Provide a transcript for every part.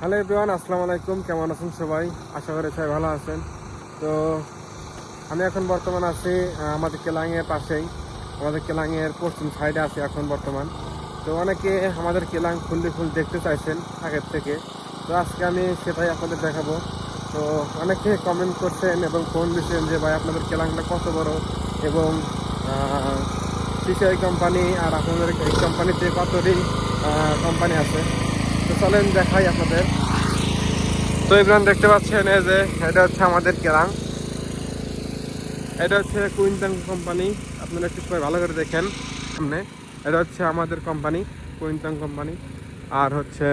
Hello everyone, আসসালামু আলাইকুম। কেমন আছেন সবাই? আশা করি সবাই ভালো আছেন। তো, আমি এখন বর্তমান আছি আমাদের কেলাংয়ের পাশেই। আমাদের কেলাংয়ের পশ্চিম সাইডে আছি এখন বর্তমান। তো অনেকে আমাদের কেলাং ফুললি ফুল দেখতে চাইছেন আগের থেকে। তো আজকে আমি সেটাই আপনাদের দেখাবো। তো অনেকে কমেন্ট করছেন এবং ফোন দিচ্ছেন যে ভাই আপনাদের কেলাংটা কত বড় এবং সিসিআই কোম্পানি আর আপনাদের এই কোম্পানিতে কতটি কোম্পানি আছে। তো চলেন দেখাই আপনাদের। তো ইমরান দেখতে পাচ্ছেন, এই যে এটা হচ্ছে আমাদের কেরাং এটা হচ্ছে কুইন্টান কোম্পানি। আপনারা একটু সবাই ভালো করে দেখেন সামনে। এটা হচ্ছে আমাদের কোম্পানি, কুইন্টান কোম্পানি। আর হচ্ছে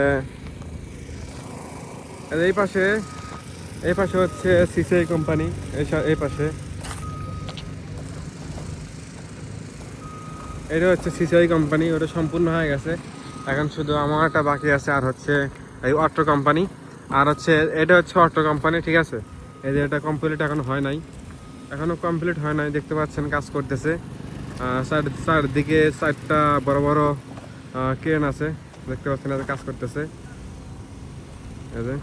এই পাশে এই পাশে হচ্ছে সিসিআই কোম্পানি এই পাশে। এটা হচ্ছে সিসিআই কোম্পানি, ওটা সম্পূর্ণ হয়ে গেছে। এখন শুধু আমার একটা বাকি আছে, আর হচ্ছে এই অটো কোম্পানি আর হচ্ছে এটা হচ্ছে অটো কোম্পানি ঠিক আছে? এই যে এটা কমপ্লিট এখন হয় নাই। এখনও কমপ্লিট হয় নাই, দেখতে পাচ্ছেন কাজ করতেছে। চার চারদিকে চারটা বড় বড় ক্রেন আছে, দেখতে পাচ্ছেন এদের কাজ করতেছে। যে,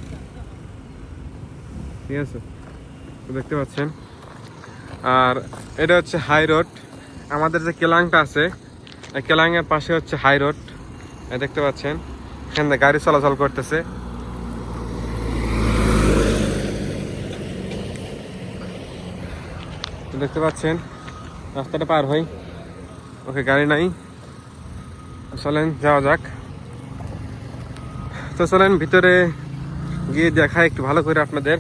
ঠিক আছে? দেখতে পাচ্ছেন। আর এটা হচ্ছে হাই রোড আমাদের যে কেলাংটা আছে কেলাংয়ের পাশে হচ্ছে হাই রোড দেখতে পাচ্ছেন, এখান গাড়ি চলাচল করতেছে। দেখতে পাচ্ছেন, রাস্তাটা পার হই। ওকে, গাড়ি নাই। চলেন, যাওয়া যাক। তো চলেন, ভিতরে গিয়ে দেখা একটু ভালো করে আপনাদের।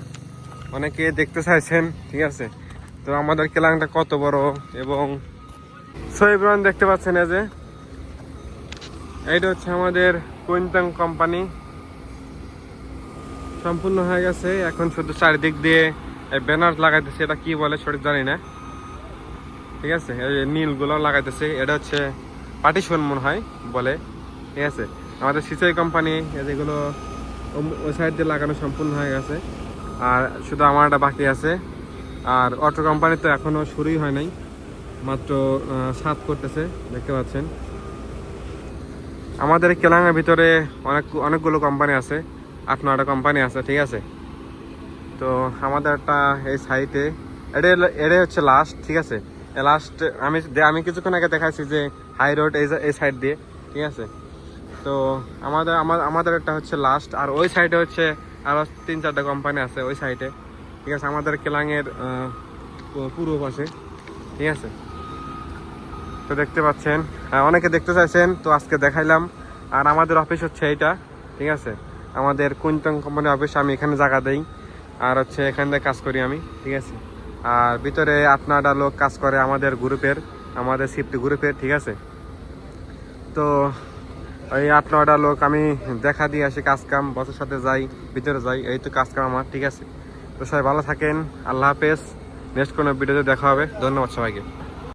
অনেকে দেখতে চাইছেন, ঠিক আছে? তো আমাদের কেলাংটা কত বড় এবং সৈবরন দেখতে পাচ্ছেন এই যে এইটা হচ্ছে আমাদের কুইন্টাং কোম্পানি। সম্পূর্ণ হয়ে গেছে। এখন শুধু চারিদিক দিয়ে ব্যানার লাগাইতেছে। এটা কি বলে সঠিক জানি না। ঠিক আছে? এই নীলগুলো লাগাইতেছে। এটা হচ্ছে পার্টিশন মনে হয় বলে। ঠিক আছে? আমাদের সিসাই কোম্পানি যেগুলো ওই সাইড দিয়ে লাগানো সম্পূর্ণ হয়ে গেছে। আর শুধু আমারটা বাকি আছে। আর অটো কোম্পানি তো এখনও শুরুই হয় নাই। মাত্র সাত করতেছে। দেখতে পাচ্ছেন? আমাদের কেলাঙের ভিতরে অনেক, অনেকগুলো কোম্পানি আছে আট নয়টা কোম্পানি আছে, ঠিক আছে? তো আমাদের একটা এই সাইটে এটা এটাই হচ্ছে লাস্ট ঠিক আছে? লাস্ট আমি আমি কিছুক্ষণ আগে দেখাচ্ছি যে হাই রোড এই এই সাইড দিয়ে, ঠিক আছে? তো আমাদের আমার- আমাদের একটা হচ্ছে লাস্ট আর ওই সাইডে হচ্ছে আরও তিন, চারটা কোম্পানি আছে ওই সাইডে ঠিক আছে? আমাদের কেলাঙের পূর্ব পাশে, ঠিক আছে? তো দেখতে পাচ্ছেন। হ্যাঁ, অনেকে দেখতে চাইছেন তো আজকে দেখাইলাম। আর আমাদের অফিস হচ্ছে এইটা ঠিক আছে? আমাদের কুইন্টন কোম্পানির অফিস আমি এখানে জায়গা দেই। আর হচ্ছে এখান থেকে কাজ করি আমি ঠিক আছে? আর ভিতরে আট লোক কাজ করে আমাদের গ্রুপের আমাদের সিফটি গ্রুপের ঠিক আছে? তো এই আট নয়টা লোক আমি দেখা দিয়ে আসি কাজ কাম বসের সাথে যাই ভিতরে যাই এই তো কাজ কাম আমার ঠিক আছে? তো সবাই ভালো থাকেন আল্লাহ হাফেজ। নেক্সট কোনো ভিডিওতে দেখা হবে ধন্যবাদ সবাইকে।